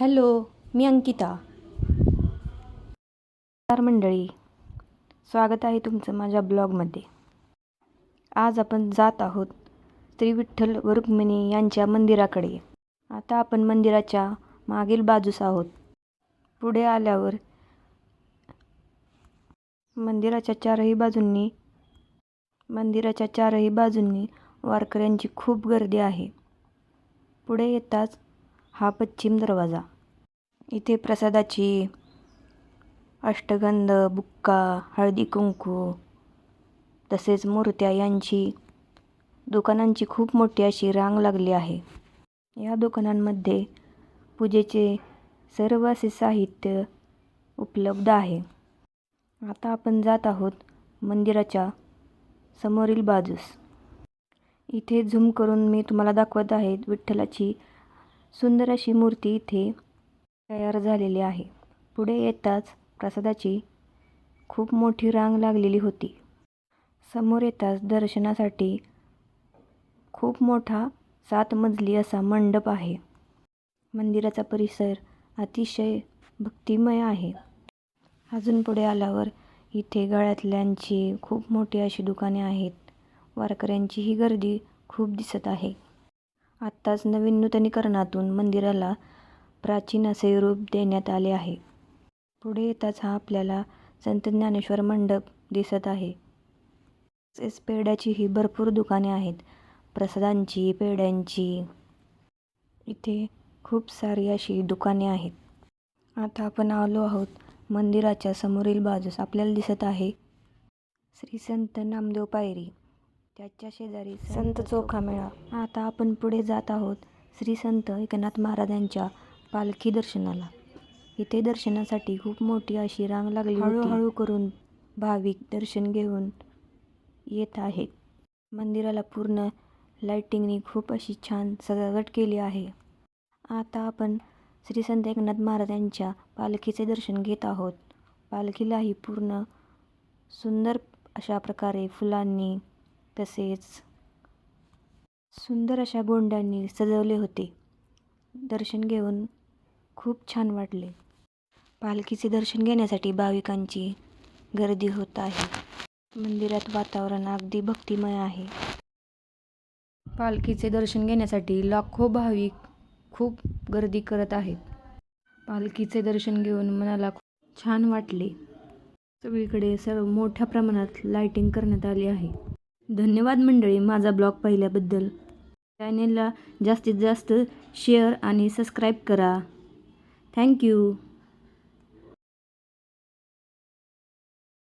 Hello मी अंकिता. नमस्कार मंडळी. स्वागत आहे तुमचं माझ्या ब्लॉगमध्ये. आज आपण जात आहोत श्री विठ्ठल व रुक्मिणी यांच्या मंदिराकडे. आता आपण मंदिराच्या मागील बाजूस आहोत. पुढे आल्यावर मंदिराच्या चारही बाजूंनी मंदिराच्या चारही बाजूंनी वारकऱ्यांची खूप गर्दी आहे. पुढे येताच हा पश्चिम दरवाजा. इथे प्रसादाची अष्टगंध बुक्का हळदी कुंकू तसेच मूर्त्या यांची दुकानांची खूप मोठी अशी रांग लागली आहे. या दुकानांमध्ये पूजेचे सर्व असे साहित्य उपलब्ध आहे. आता आपण जात आहोत मंदिराच्या समोरील बाजूस. इथे झूम करून मी तुम्हाला दाखवत आहे विठ्ठलाची सुंदर अशी मूर्ती इथे तयार झालेली आहे. पुढे येताच प्रसादाची खूप मोठी रांग लागलेली होती. समोर येताच दर्शनासाठी खूप मोठा सात मजली असा मंडप आहे. मंदिराचा परिसर अतिशय भक्तिमय आहे. अजून पुढे आल्यावर इथे गळ्यातल्यांची खूप मोठी अशी दुकाने आहेत. वारकऱ्यांची ही गर्दी खूप दिसत आहे. आत्ताच नवीन नूतनीकरणातून मंदिराला प्राचीन असे रूप देण्यात आले आहे. पुढे येताच हा आपल्याला संत ज्ञानेश्वर मंडप दिसत आहे. तसेच पेढ्याचीही भरपूर दुकाने आहेत. प्रसादांची पेढ्यांची इथे खूप सारी अशी दुकाने आहेत. आता आपण आलो आहोत मंदिराच्या समोरील बाजूस. आपल्याला दिसत आहे श्री संत नामदेव पायरी. त्याच्या शेजारी संत चोखामेळा आता आपण पुढे जात आहोत श्री संत एकनाथ महाराजांच्या पालखी दर्शनाला. इथे दर्शनासाठी खूप मोठी अशी रांग लागली हळूहळू करून भाविक दर्शन घेऊन येत आहेत. मंदिराला पूर्ण लाईटिंगनी खूप अशी छान सजावट केली आहे. आता आपण श्री संत एकनाथ महाराजांच्या पालखीचे दर्शन घेत आहोत. पालखीलाही पूर्ण सुंदर अशा प्रकारे फुलांनी तसेच सुंदर अशा गोंड्यांनी सजवले होते. दर्शन घेऊन खूप छान वाटले. पालखीचे दर्शन घेण्यासाठी भाविकांची गर्दी होत आहे. मंदिरात वातावरण अगदी भक्तिमय आहे. पालखीचे दर्शन घेण्यासाठी लाखो भाविक खूप गर्दी करत आहेत. पालखीचे दर्शन घेऊन मनाला खूप छान वाटले. सगळीकडे सर्व मोठ्या प्रमाणात लायटिंग करण्यात आली आहे. धन्यवाद मंडळी माझा ब्लॉग पाहिल्याबद्दल. चॅनेलला जास्तीत जास्त शेअर आणि सबस्क्राईब करा. थँक्यू